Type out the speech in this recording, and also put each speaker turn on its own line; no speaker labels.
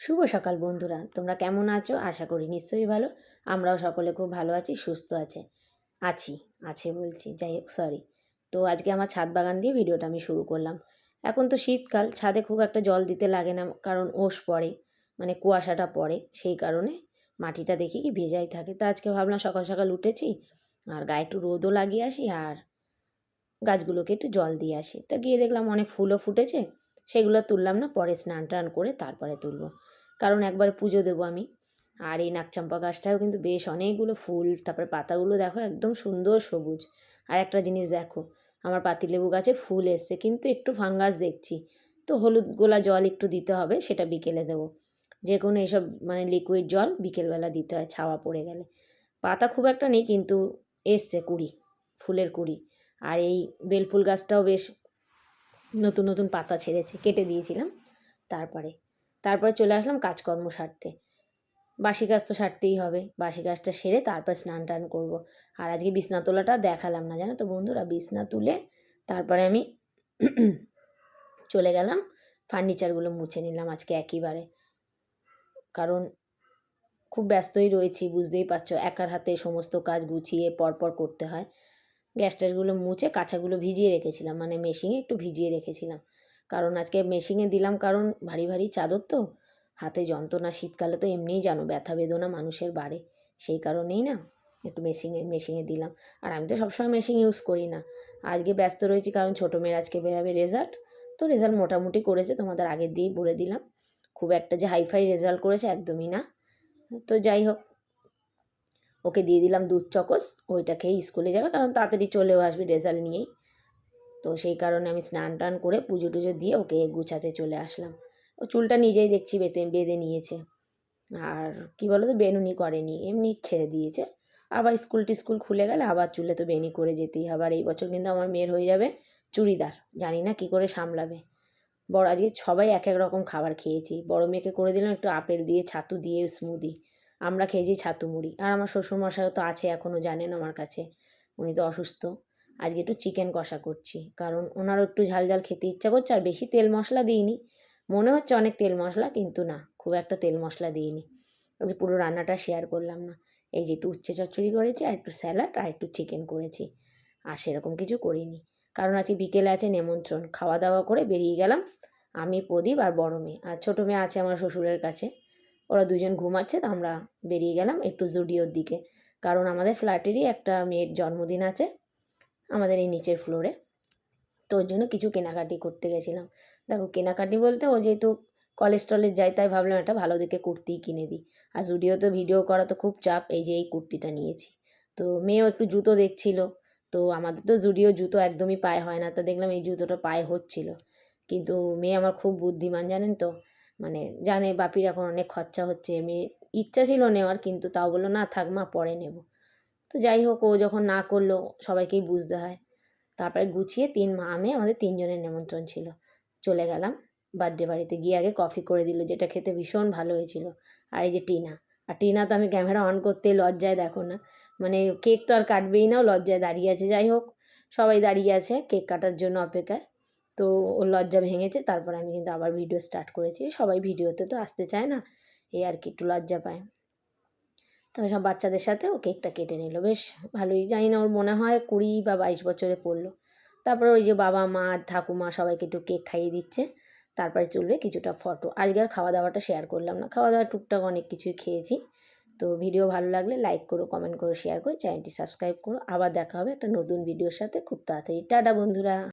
শুভ সকাল বন্ধুরা। তোমরা কেমন আছো? আশা করি নিশ্চয়ই ভালো। আমরাও সকলে খুব ভালো আছি, সুস্থ আছে। আছি, আছে বলছি, যাই হোক সরি তো আজকে আমার ছাদ বাগান দিয়ে ভিডিওটা আমি শুরু করলাম। এখন তো শীতকাল, ছাদে খুব একটা জল দিতে লাগে না, কারণ ওষ পড়ে মানে কুয়াশাটা পড়ে, সেই কারণে মাটিটা দেখি কি ভেজাই থাকে। তা আজকে ভাবলাম সকাল সকাল উঠেছি, আর গায়ে একটু রোদও লাগিয়ে আসি, আর গাছগুলোকে একটু জল দিয়ে আসি। তা গিয়ে দেখলাম অনেক ফুলও ফুটেছে সেগুলো তুললাম না, পরে স্নান টান করে তারপরে তুলবো। কারণ একবারে পুজো দেবো আমি। আর এই নাকচম্পা গাছটাও কিন্তু বেশ অনেকগুলো ফুল, তারপরে পাতাগুলো দেখো একদম সুন্দর সবুজ। আর একটা জিনিস দেখো, আমার পাতিলেবু গাছে ফুল এসছে, কিন্তু একটু ফাঙ্গাস দেখছি। তো হলুদ গোলা জল একটু দিতে হবে, সেটা বিকেলে দেবো। যে কোনো এসব মানে লিকুইড জল বিকেলবেলা দিতে হয়, ছাওয়া পড়ে গেলে। পাতা খুব একটা নেই, কিন্তু এসছে কুড়ি, ফুলের কুড়ি। আর এই বেলফুল গাছটাও বেশ নতুন নতুন পাতা ছেড়েছে, কেটে দিয়েছিলাম। তারপরে তারপরে চলে আসলাম কাজকর্ম সারতে। বাসি কাজ তো সারতেই হবে। বাসি কাজটা সেরে তারপর স্নান টান করব। আর আজকে বিছনা তোলাটা দেখালাম না, জানো তো বন্ধুরা? বিছনা তুলে তারপরে আমি চলে গেলাম ফার্নিচারগুলো মুছে নিলাম আজকে একইবারে কারণ খুব ব্যস্তই রয়েছি, বুঝতেই পারছ? একার হাতে সমস্ত কাজ গুছিয়ে পরপর করতে হয়। গ্যাস ট্যাসগুলো মুছে কাঁচাগুলো ভিজিয়ে রেখেছিলাম মানে মেশিনে একটু ভিজিয়ে রেখেছিলাম। কারণ আজকে মেশিনে দিলাম কারণ ভারী ভারী চাদর তো, হাতে যন্ত্রণা শীতকালে তো এমনিই জানো ব্যথা বেদনা মানুষের বাড়ে, সেই কারণেই না একটু মেশিনে মেশিনে দিলাম। আর আমি তো সবসময় মেশিন ইউজ করি না। আজকে ব্যস্ত রয়েছি কারণ ছোটো মেয়ের আজকে বেরোবে রেজাল্ট তো রেজাল্ট মোটামুটি করেছে, তোমাদের আগের দিয়েই বলে দিলাম। খুব একটা যে হাইফাই রেজাল্ট করেছে একদমই না। তো যাই হোক ওকে দিয়ে দিলাম দুধ চকস, ওইটা খেয়ে স্কুলে যাবে, কারণ তাড়াতাড়ি চলেও আসবে রেজাল্ট নিয়েই। তো সেই কারণে আমি স্নান টান করে পুজো টুজো দিয়ে ওকে গুছাতে চলে আসলাম। ও চুলটা নিজেই দেখছি বেঁধে বেঁধে নিয়েছে। আর কি বলো তো বেনুনি করেনি, এমনি ছেড়ে দিয়েছে। আবার স্কুল টিস্কুল খুলে গেলে আবার চুলে তো বেনি করে যেতেই হবে। আর এই বছর কিন্তু আমার মেয়ের হয়ে যাবে চুড়িদার, জানি না কি করে সামলাবে। বড়, আজকে সবাই এক এক রকম খাবার খেয়েছি। বড় মেয়েকে করে দিলাম একটু আপেল দিয়ে, ছাতু দিয়ে স্মুদি আমরা খেয়েছি ছাতু মুড়ি। আর আমার শ্বশুরমশাইও তো আছে এখনও জানেন আমার কাছে। উনি তো অসুস্থ। আজকে একটু চিকেন কষা করছি। কারণ ওনারও একটু ঝাল ঝাল খেতে ইচ্ছা করছে, আর বেশি তেল মশলা দিইনি। মনে হচ্ছে অনেক তেল মশলা, কিন্তু না, খুব একটা তেল মশলা দিইনি। যে পুরো রান্নাটা শেয়ার করলাম না। এই যে একটু উচ্ছে চচ্চড়ি করেছি, আর একটু স্যালাড, আর একটু চিকেন করেছি। আর সেরকম কিছু করিনি। কারণ আজকে বিকেলে আছে নেমন্ত্রণ। খাওয়া দাওয়া করে বেরিয়ে গেলাম। আমি প্রদীপ আর বড় মেয়ে। আর ছোটো মেয়ে আছে আমার শ্বশুরের কাছে। ওরা দুজন ঘুমাচ্ছে তো আমরা বেরিয়ে গেলাম একটু জুডিওর দিকে। কারণ আমাদের ফ্ল্যাটেরই একটা মেয়ের জন্মদিন আছে আমাদের এই নিচের ফ্লোরে তো ওর জন্য কিছু কেনাকাটি করতে গেছিলাম। দেখো, কেনাকাটি বলতে ও যেহেতু কলেজ টলেজ যাই তাই ভাবলাম একটা ভালো দেখে কুর্তিই কিনে দিই। আর জুডিওতে ভিডিও করা তো খুব চাপ, এই যে এই কুর্তিটা নিয়েছি। তো মেয়েও একটু জুতো দেখছিল, তো আমাদের তো জুডিও জুতো একদমই পায়ে হয় না, তা দেখলাম এই জুতোটা পায়ে হচ্ছিল। কিন্তু মেয়ে আমার খুব বুদ্ধিমান, জানেন তো? মানে জানে বাপির এখন অনেক খরচা হচ্ছে মেয়ে ইচ্ছা ছিল নেওয়ার কিন্তু তাও বলল, না থাক মা, পরে নেব। তো যাই হোক, ও যখন না করল, সবাইকেই বুঝতে হয়। তারপরে গুছিয়ে তিন মা, আমি, আমাদের তিনজনের নেমন্ত্রণ ছিল। চলে গেলাম বার্থডে বাড়িতে গিয়ে আগে কফি করে দিল, যেটা খেতে ভীষণ ভালো হয়েছিল। আর এই যে টিনা, আর টিনা তো আমি ক্যামেরা অন করতে লজ্জায় দেখো না। মানে কেক তো আর কাটবেই না লজ্জায় দাঁড়িয়ে আছে। যাই হোক, সবাই দাঁড়িয়ে আছে কেক কাটার জন্য অপেক্ষায়। তো ওর লজ্জা ভেঙেছে, তারপর আমি কিন্তু আবার ভিডিও স্টার্ট করেছি। সবাই ভিডিওতে তো আসতে চায় না, এই আর কি একটু লজ্জা পায়। তবে সব বাচ্চাদের সাথে ও কেকটা কেটে নিল। বেশ ভালোই, জানি না ওর মনে হয় কুড়ি বা বাইশ বছরে পড়ল। তারপরে ওই যে বাবা, মা, ঠাকুমা সবাইকে একটু কেক খাইয়ে দিচ্ছে। তারপরে চলবে কিছুটা ফটো। আজকে আর খাওয়া দাওয়াটা শেয়ার করলাম না। খাওয়া দাওয়া টুকটাক অনেক কিছুই খেয়েছি। তো ভিডিও ভালো লাগলে লাইক করো কমেন্ট করো শেয়ার করো চ্যানেলটি সাবস্ক্রাইব করো। আবার দেখা হবে একটা নতুন ভিডিওর সাথে। খুব তাড়াতাড়ি। টাটা বন্ধুরা।